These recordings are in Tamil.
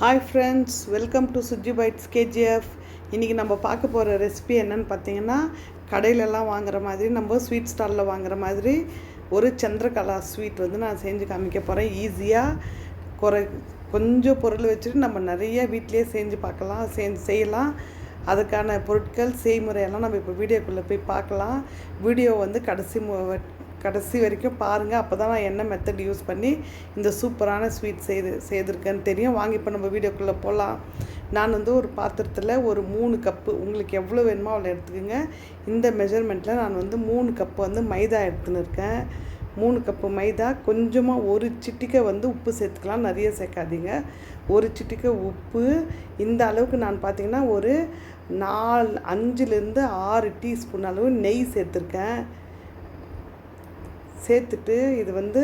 Hi friends welcome to Suji bites KGF இன்றைக்கி நம்ம பார்க்க போகிற ரெசிபி என்னென்னு பார்த்தீங்கன்னா கடையிலலாம் வாங்குற மாதிரி நம்ம ஸ்வீட் ஸ்டாலில் வாங்குற மாதிரி ஒரு சந்திரகலா ஸ்வீட் வந்து நான் செஞ்சு காமிக்க போகிறேன் ஈஸியாக குறை கொஞ்சம் பொருள் வச்சுட்டு நம்ம நிறைய வீட்டிலேயே செஞ்சு பார்க்கலாம் செஞ்சு செய்யலாம். அதுக்கான பொருட்கள் செய்முறையெல்லாம் நம்ம இப்போ வீடியோக்குள்ளே போய் பார்க்கலாம். வீடியோ வந்து கடைசி மு- கடைசி வரைக்கும் பாருங்கள் அப்போ தான் நான் என்ன மெத்தட் யூஸ் பண்ணி இந்த சூப்பரான ஸ்வீட் செய்து செய்திருக்கேன்னு தெரியும். வாங்கி இப்போ நம்ம வீடியோக்குள்ளே போகலாம் நான் வந்து ஒரு பாத்திரத்தில் ஒரு மூணு கப்பு உங்களுக்கு எவ்வளோ வேணுமோ அவ்வளோ எடுத்துக்கோங்க. இந்த மெஷர்மெண்ட்டில் நான் வந்து மூணு கப்பு வந்து மைதா எடுத்துன்னு இருக்கேன். மூணு கப்பு மைதா கொஞ்சமாக ஒரு சிட்டிக்கை வந்து உப்பு சேர்த்துக்கலாம். நிறைய சேர்க்காதீங்க. ஒரு சிட்டிக்கை உப்பு. இந்த அளவுக்கு நான் பார்த்தீங்கன்னா ஒரு நாலு அஞ்சுலேருந்து ஆறு டீஸ்பூன் அளவு நெய் சேர்த்துருக்கேன். சேர்த்துட்டு இது வந்து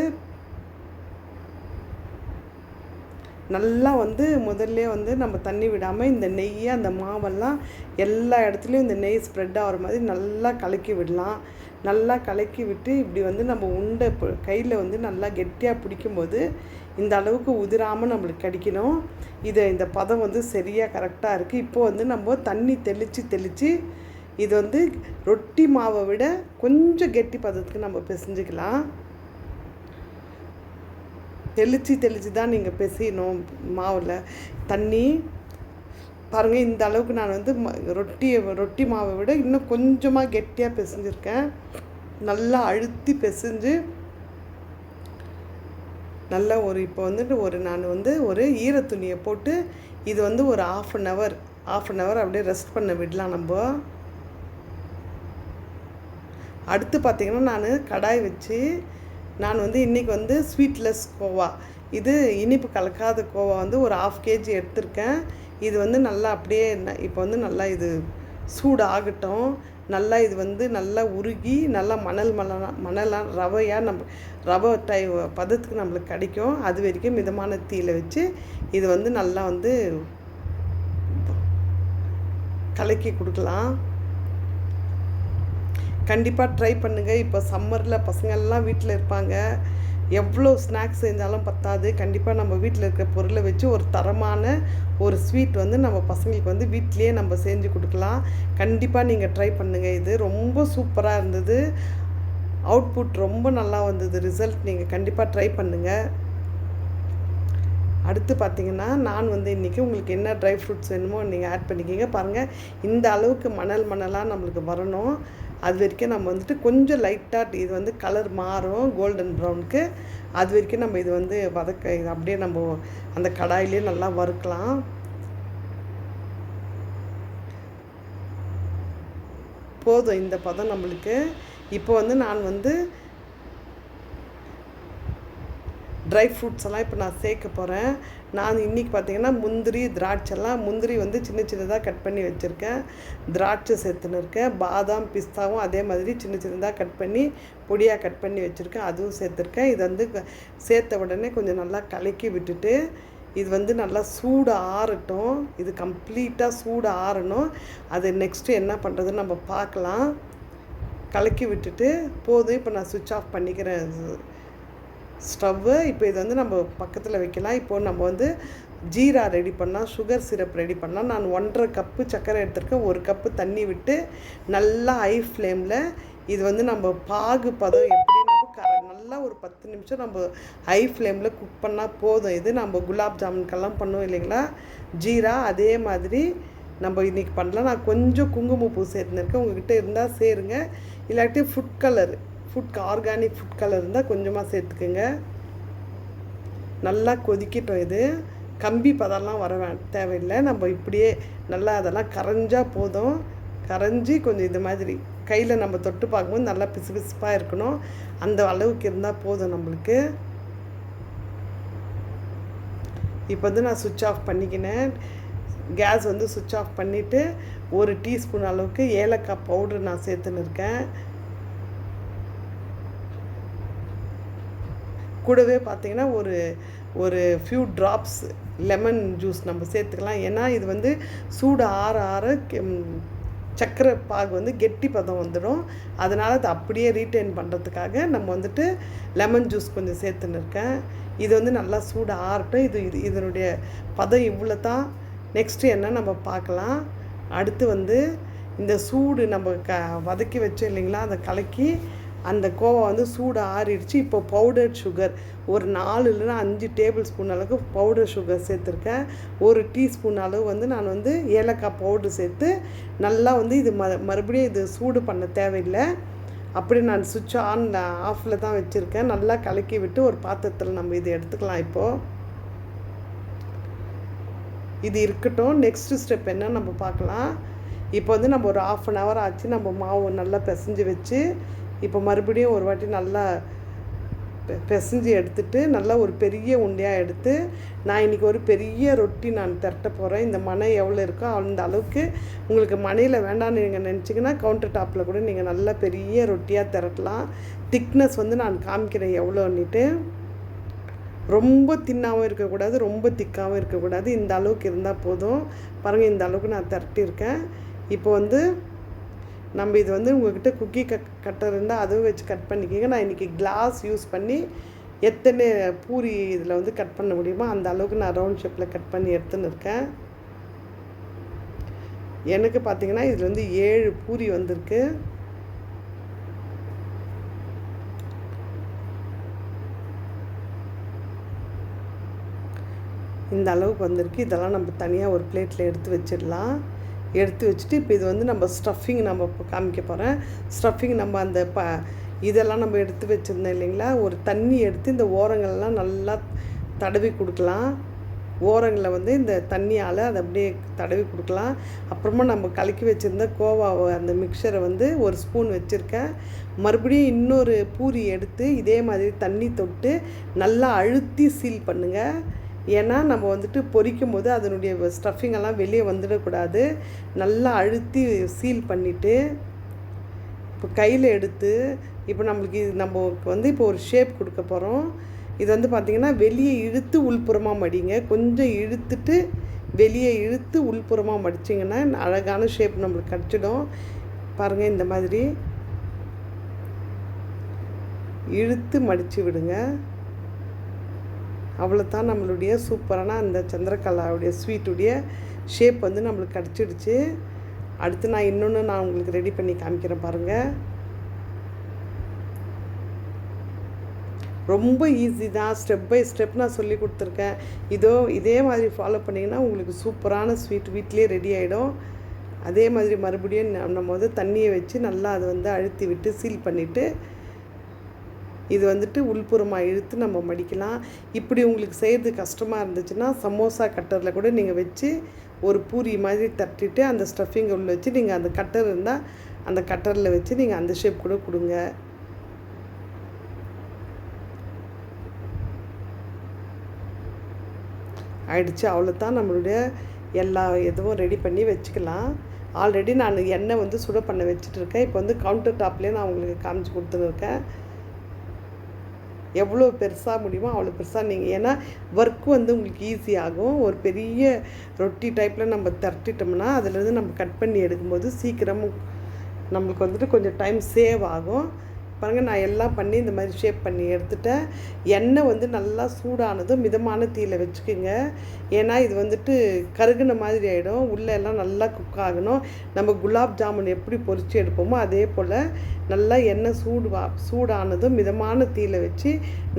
நல்லா வந்து முதல்ல வந்து நம்ம தண்ணி விடாமல் இந்த நெய்யை அந்த மாவெல்லாம் எல்லா இடத்துலையும் இந்த நெய் ஸ்ப்ரெட் ஆகிற மாதிரி நல்லா கலக்கி விடலாம். நல்லா கலக்கி விட்டு இப்படி வந்து நம்ம உண்டை கையில் வந்து நல்லா கெட்டியாக பிடிக்கும்போது இந்த அளவுக்கு உதிராமல் நம்மளுக்கு கிடைக்கணும். இதை இந்த பதம் வந்து சரியாக கரெக்டாக இருக்குது இப்போது வந்து நம்ம தண்ணி தெளித்து தெளித்து இது வந்து ரொட்டி மாவை விட கொஞ்சம் கெட்டி பதத்துக்கு நம்ம பிசைஞ்சிக்கலாம். தெளித்து தெளித்து தான் நீங்கள் பிசையணும் மாவில். தண்ணி பாருங்கள் இந்த அளவுக்கு நான் வந்து ம- ரொட்டி ரொட்டி மாவை விட இன்னும் கொஞ்சமாக கெட்டியாக பிசைஞ்சிருக்கேன். நல்லா அழுத்தி பிசைஞ்சு நல்லா ஒரு இப்போ வந்துட்டு ஒரு நான் வந்து ஒரு ஈர துணியை போட்டு இது வந்து ஒரு half an hour half an hour அப்படியே ரெஸ்ட் பண்ண விடலாம் நம்ம. அடுத்து பார்த்திங்கன்னா நான் கடாய் வச்சு நான் வந்து இன்றைக்கி வந்து ஸ்வீட்லெஸ் கோவா. இது இனிப்பு கலக்காத கோவா வந்து ஒரு ஆஃப் கேஜி எடுத்திருக்கேன். இது வந்து நல்லா அப்படியே இப்போ வந்து நல்லா இது சூடு ஆகட்டும் நல்லா இது வந்து நல்லா உருகி நல்லா மணல் மணலா மணலாக ரவையாக நம்ம ரவை டை பதத்துக்கு நம்மளுக்கு கிடைக்கும். அது வரைக்கும் மிதமான தீயில் வச்சு இது வந்து நல்லா வந்து கலக்கி கொடுக்கலாம். கண்டிப்பாக ட்ரை பண்ணுங்கள் இப்போ சம்மரில் பசங்கள்லாம் வீட்டில் இருப்பாங்க. எவ்வளோ ஸ்நாக்ஸ் செஞ்சாலும் பத்தாது. கண்டிப்பாக நம்ம வீட்டில் இருக்கிற பொருளை வச்சு ஒரு தரமான ஒரு ஸ்வீட் வந்து நம்ம பசங்களுக்கு வந்து வீட்டிலேயே நம்ம செஞ்சு கொடுக்கலாம். கண்டிப்பாக நீங்கள் ட்ரை பண்ணுங்கள் இது ரொம்ப சூப்பராக இருந்தது. அவுட்புட் ரொம்ப நல்லா வந்தது. ரிசல்ட் நீங்கள் கண்டிப்பாக ட்ரை பண்ணுங்கள் அடுத்து பார்த்தீங்கன்னா நான் வந்து இன்றைக்கி உங்களுக்கு என்ன ட்ரை ஃப்ரூட்ஸ் வேணுமோ நீங்கள் ஆட் பண்ணிக்கிங்க. பாருங்கள் இந்த அளவுக்கு மணல் மணலாக நம்மளுக்கு வரணும். அது வரைக்கும் நம்ம வந்துட்டு கொஞ்சம் லைட்டாக இது வந்து கலர் மாறும் கோல்டன் ப்ரௌனுக்கு அது வரைக்கும் நம்ம இது வந்து வதக்க இது அப்படியே நம்ம அந்த கடாயிலே நல்லா வறுக்கலாம். போதும் இந்த பதம் நம்மளுக்கு. இப்போ வந்து நான் வந்து ட்ரை ஃப்ரூட்ஸ் எல்லாம் இப்போ நான் சேர்க்க போகிறேன் நான் இன்றைக்கி பார்த்தீங்கன்னா முந்திரி திராட்சைலாம் முந்திரி வந்து சின்ன சின்னதாக கட் பண்ணி வச்சுருக்கேன். திராட்சை சேர்த்துன்னு இருக்கேன். பாதாம் பிஸ்தாவும் அதே மாதிரி சின்ன சின்னதாக கட் பண்ணி பொடியாக கட் பண்ணி வச்சுருக்கேன். அதுவும் சேர்த்துருக்கேன். இது வந்து க- சேர்த்த உடனே கொஞ்சம் நல்லா கலக்கி விட்டுட்டு இது வந்து நல்லா சூடு ஆறட்டும். இது கம்ப்ளீட்டாக சூடு ஆறணும். அது நெக்ஸ்ட்டு என்ன பண்ணுறதுன்னு நம்ம பார்க்கலாம். கலக்கி விட்டுட்டு போதும். இப்போ நான் சுவிட்ச் ஆஃப் பண்ணிக்கிறேன். ஸ்டவ்வு. இப்போ இது வந்து நம்ம பக்கத்தில் வைக்கலாம். இப்போ நம்ம வந்து ஜீரா ரெடி பண்ணால் சுகர் சிரப் ரெடி பண்ணால் நான் ஒன்றரை கப்பு சர்க்கரை எடுத்திருக்கேன். ஒரு கப்பு தண்ணி விட்டு நல்லா ஹை ஃப்ளேமில் இது வந்து நம்ம பாகு பதம் எப்படி நம்ம க நல்லா ஒரு பத்து நிமிஷம் நம்ம ஹை ஃப்ளேமில் குக் பண்ணால் போதும். இது நம்ம குலாப் ஜாமுன்கெல்லாம் பண்ணுவோம் இல்லைங்களா? ஜீரா அதே மாதிரி நம்ம இன்றைக்கி பண்ணலாம். நான் கொஞ்சம் குங்குமப்பூ சேர்த்துருக்கேன் உங்ககிட்ட இருந்தால் சேருங்க. இல்லாட்டி food colour food organic food colour இருந்தால் கொஞ்சமாக சேர்த்துக்குங்க. நல்லா கொதிக்கட்டும் இது. கம்பி பதம்லாம் வர தேவையில்லை. நம்ம இப்படியே நல்லா அதெல்லாம் கரைஞ்சால் போதும். கரைஞ்சி கொஞ்சம் இது மாதிரி கையில் நம்ம தொட்டு பார்க்கும்போது நல்லா பிசு பிசுப்பாக இருக்கணும். அந்த அளவுக்கு இருந்தால் போதும் நம்மளுக்கு. இப்போ வந்து நான் சுவிட்ச் ஆஃப் பண்ணிக்கினேன். கேஸ் வந்து சுவிட்ச் ஆஃப் பண்ணிவிட்டு ஒரு டீஸ்பூன் அளவுக்கு ஏலக்காய் பவுடர் நான் சேர்த்துன்னு இருக்கேன். கூடவே பார்த்தீங்கன்னா ஒரு ஒரு ஃபியூ ட்ராப்ஸ் லெமன் ஜூஸ் நம்ம சேர்த்துக்கலாம். ஏன்னா இது வந்து சூடு ஆற ஆற சக்கரை பாகு வந்து கெட்டி பதம் வந்துடும். அதனால் அதை அப்படியே ரீட்டைன் பண்ணுறதுக்காக நம்ம வந்துட்டு லெமன் ஜூஸ் கொஞ்சம் சேர்த்துன்னு இருக்கேன். இது வந்து நல்லா சூடு ஆறட்டும். இது இது இதனுடைய பதம் இவ்வளோ தான் நெக்ஸ்ட்டு என்ன நம்ம பார்க்கலாம். அடுத்து வந்து இந்த சூடு நம்ம க வதக்கி வச்சோம் இல்லைங்களா? அதை கலக்கி அந்த கோவா வந்து சூடு ஆறிடுச்சு. இப்போ பவுடர் சுகர் ஒரு நாலு இல்லைன்னா அஞ்சு டேபிள் ஸ்பூன் அளவுக்கு பவுடர் சுகர் சேர்த்துருக்கேன். ஒரு டீஸ்பூன் அளவு வந்து நான் வந்து ஏலக்காய் பவுடர் சேர்த்து நல்லா வந்து இது ம மறுபடியும் இது சூடு பண்ண தேவையில்லை. அப்படி நான் சுவிட்ச் ஆன் ஆஃபில் தான் வச்சுருக்கேன். நல்லா கலக்கி விட்டு ஒரு பாத்திரத்தில் நம்ம இது எடுத்துக்கலாம் இப்போது இது இருக்கட்டும். நெக்ஸ்ட்டு ஸ்டெப் என்ன நம்ம பார்க்கலாம். இப்போ வந்து நம்ம ஒரு ஆஃப் அன் ஹவர் ஆச்சு. நம்ம மாவு நல்லா பிசைஞ்சு வச்சு இப்போ மறுபடியும் ஒரு வாட்டி நல்லா பெ பிசைஞ்சு எடுத்துட்டு நல்லா ஒரு பெரிய உண்டையாக எடுத்து நான் இன்றைக்கி ஒரு பெரிய ரொட்டி நான் திரட்ட போகிறேன் இந்த மனை எவ்வளோ இருக்கோ அந்த அளவுக்கு உங்களுக்கு மனையில் வேண்டாம்னு நீங்கள் நினச்சிங்கன்னா கவுண்டர் டாப்பில் கூட நீங்கள் நல்லா பெரிய ரொட்டியாக திரட்டலாம். திக்னஸ் வந்து நான் காமிக்கிறேன் எவ்வளோன்னுட்டு ரொம்ப தின்னாகவும் இருக்கக்கூடாது ரொம்ப திக்காகவும் இருக்கக்கூடாது. இந்த அளவுக்கு இருந்தால் போதும். பாருங்கள் இந்த அளவுக்கு நான் திரட்டியிருக்கேன். இப்போ வந்து நம்ம இது வந்து உங்கள்கிட்ட குக்கி கட் கட்டர் இருந்தால் அதுவும் வச்சு கட் பண்ணிக்கிங்க. நான் இன்றைக்கி கிளாஸ் யூஸ் பண்ணி எத்தனை பூரி இதில் வந்து கட் பண்ண முடியுமோ அந்த அளவுக்கு நான் ரவுண்ட் ஷேப்பில் கட் பண்ணி எடுத்துன்னு இருக்கேன். எனக்கு பார்த்திங்கன்னா இதில் வந்து ஏழு பூரி வந்திருக்கு. இந்த அளவுக்கு வந்திருக்கு. இதெல்லாம் நம்ம தனியாக ஒரு பிளேட்டில் எடுத்து வச்சிடலாம். எடுத்து வச்சுட்டு இப்போ இது வந்து நம்ம ஸ்டஃபிங் நம்ம இப்போ காமிக்க போகிறேன் ஸ்டஃபிங் நம்ம அந்த ப இதெல்லாம் நம்ம எடுத்து வச்சுருந்தோம் இல்லைங்களா? ஒரு தண்ணி எடுத்து இந்த ஓரங்கள்லாம் நல்லா தடவி கொடுக்கலாம். ஓரங்களை வந்து இந்த தண்ணியால் அதை அப்படியே தடவி கொடுக்கலாம். அப்புறமா நம்ம கலக்கி வச்சுருந்த கோவாவை அந்த மிக்சரை வந்து ஒரு ஸ்பூன் வச்சுருக்கேன். மறுபடியும் இன்னொரு பூரி எடுத்து இதே மாதிரி தண்ணி தொட்டு நல்லா அழுத்தி சீல் பண்ணுங்கள் ஏன்னா நம்ம வந்துட்டு பொரிக்கும் போது அதனுடைய ஸ்டஃபிங்கெல்லாம் வெளியே வந்துடக்கூடாது. நல்லா அழுத்தி சீல் பண்ணிவிட்டு இப்போ கையில் எடுத்து இப்போ நம்மளுக்கு இது நம்ம வந்து இப்போ ஒரு ஷேப் கொடுக்க போகிறோம் இது வந்து பார்த்திங்கன்னா வெளியே இழுத்து உள்புறமாக மடிங்க. கொஞ்சம் இழுத்துட்டு வெளியே இழுத்து உள்புறமாக மடிச்சிங்கன்னா அழகான ஷேப் நம்மளுக்கு கிடச்சிடும். பாருங்கள் இந்த மாதிரி. இழுத்து மடித்து விடுங்க. அவ்வளோ தான் நம்மளுடைய சூப்பரான அந்த சந்திரகலாவுடைய ஸ்வீட்டுடைய ஷேப் வந்து நம்மளுக்கு கிடச்சிடுச்சு. அடுத்து நான் இன்னொன்று நான் உங்களுக்கு ரெடி பண்ணி காமிக்கிறேன் பாருங்கள் ரொம்ப ஈஸி தான். ஸ்டெப் பை ஸ்டெப் நான் சொல்லி கொடுத்துருக்கேன். இதோ இதே மாதிரி ஃபாலோ பண்ணிங்கன்னா உங்களுக்கு சூப்பரான ஸ்வீட் வீட்லேயே ரெடி ஆகிடும் அதே மாதிரி மறுபடியும் நம்ம வந்து தண்ணியை வச்சு நல்லா அதை வந்து அழுத்தி விட்டு சீல் பண்ணிவிட்டு இது வந்துட்டு உள்புறமாக இழுத்து நம்ம மடிக்கலாம். இப்படி உங்களுக்கு செய்கிறது கஷ்டமாக இருந்துச்சுன்னா சமோசா கட்டரில் கூட நீங்கள் வச்சு ஒரு பூரி மாதிரி தட்டிட்டு அந்த ஸ்டஃபிங் உள்ள வச்சு நீங்கள் அந்த கட்டர் இருந்தால் அந்த கட்டரில் வச்சு நீங்கள் அந்த ஷேப் கூட கொடுங்க. ஆயிடுச்சு. அவ்வளோதான் நம்மளுடைய எல்லா இதுவும் ரெடி பண்ணி வச்சுக்கலாம். ஆல்ரெடி நான் எண்ணெய் வந்து சுட பண்ண வச்சுட்ருக்கேன் இப்போ வந்து கவுண்டர் டாப்லேயே நான் உங்களுக்கு காமிச்சு கொடுத்துருக்கேன் எவ்வளோ பெருசாக முடியுமோ அவ்வளோ பெருசாக நீங்கள் ஏன்னா ஒர்க் வந்து உங்களுக்கு ஈஸியாகும் ஒரு பெரிய ரொட்டி டைப்பில் நம்ம தரட்டிட்டோம்னா அதுலேருந்து நம்ம கட் பண்ணி எடுக்கும்போது சீக்கிரமும் நம்மளுக்கு வந்துட்டு கொஞ்சம் டைம் சேவ் ஆகும். பாருங்கள் நான் எல்லாம் பண்ணி இந்த மாதிரி ஷேப் பண்ணி எடுத்துட்டேன். எண்ணெய் வந்து நல்லா சூடானதும் மிதமான தீயில் வச்சுக்கோங்க. ஏன்னா இது வந்துட்டு கருகுன மாதிரி ஆகிடும் உள்ளே எல்லாம் நல்லா குக் ஆகணும். நம்ம குலாப் ஜாமுன் எப்படி பொரித்து எடுப்போமோ அதே போல் நல்லா எண்ணெய் சூடு வா சூடானதும் மிதமான தீயில் வச்சு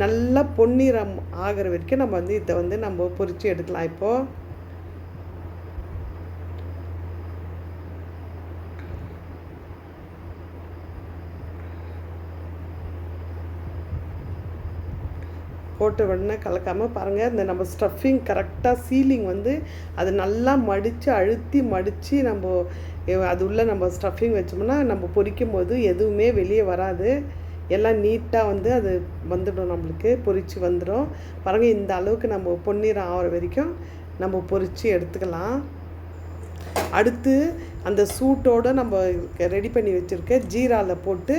நல்லா பொன்னிறம் ஆகிற வரைக்கும் நம்ம வந்து இதை வந்து நம்ம பொரித்து எடுக்கலாம். இப்போது போட்ட உடனே கலக்காமல் பாருங்கள் இந்த நம்ம ஸ்டஃபிங் கரெக்டாக சீலிங் வந்து அது நல்லா மடித்து அழுத்தி மடித்து நம்ம அது உள்ளே நம்ம ஸ்டஃபிங் வச்சோம்னா நம்ம பொரிக்கும் போது எதுவுமே வெளியே வராது. எல்லாம் நீட்டாக வந்து அது வந்துடும் நம்மளுக்கு பொரித்து வந்துடும். பாருங்கள் இந்த அளவுக்கு நம்ம பொன்னிறம் ஆகிற வரைக்கும் நம்ம பொரித்து எடுத்துக்கலாம். அடுத்து அந்த சூட்டோடு நம்ம ரெடி பண்ணி வச்சுருக்க ஜீராவில் போட்டு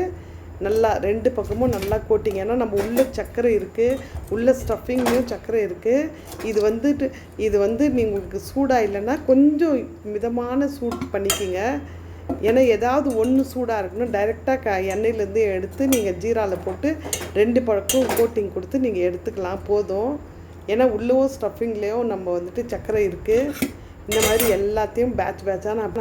நல்லா ரெண்டு பக்கமும் நல்லா கோட்டிங். ஏன்னா நம்ம உள்ளே சர்க்கரை இருக்குது உள்ளே ஸ்டஃபிங்லேயும் சர்க்கரை இருக்குது இது வந்துட்டு இது வந்து நீங்கள் உங்களுக்கு சூடாக இல்லைன்னா கொஞ்சம் மிதமான சூட் பண்ணிக்கிங்க. ஏன்னா ஏதாவது ஒன்று சூடாக இருக்கணும் டைரெக்டாக க எண்ணெயிலேருந்து எடுத்து நீங்கள் ஜீராவில் போட்டு ரெண்டு பழக்கம் கோட்டிங் கொடுத்து நீங்கள் எடுத்துக்கலாம் போதும். ஏன்னா உள்ளவும் ஸ்டஃபிங்லேயோ நம்ம வந்துட்டு சர்க்கரை இருக்குது இந்த மாதிரி எல்லாத்தையும் பேட்ச் பேட்சாக நான்